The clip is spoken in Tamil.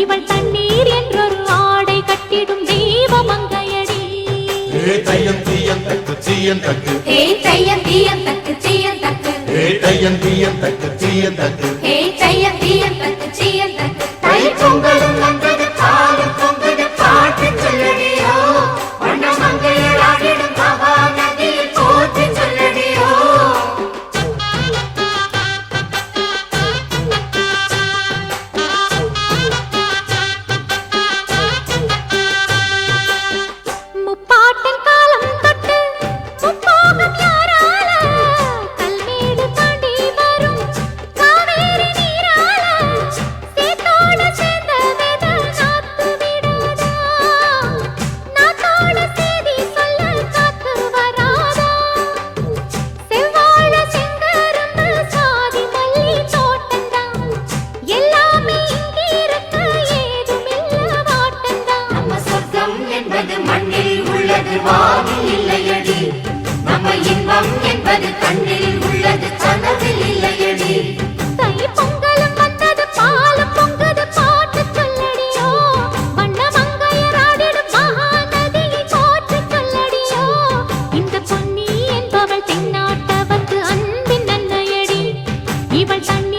இவள் தண்ணீர் என்றொரு ஆடை கட்டிடும் தெய்வ மங்கையடி ஏ தையம் தீயம் தக்கு சீயம் தக்கு. ஏ தையம் தீயம் தக்கு சீயம் தக்கு. ஏ தையம் தீயம் தக்கு சீயம் தக்கு. ஏ மாறி இல்லையடி நம்ம இன்பம் என்பது கண்ணில் உள்ளது கனவில் இல்லையடி. இவள் தன்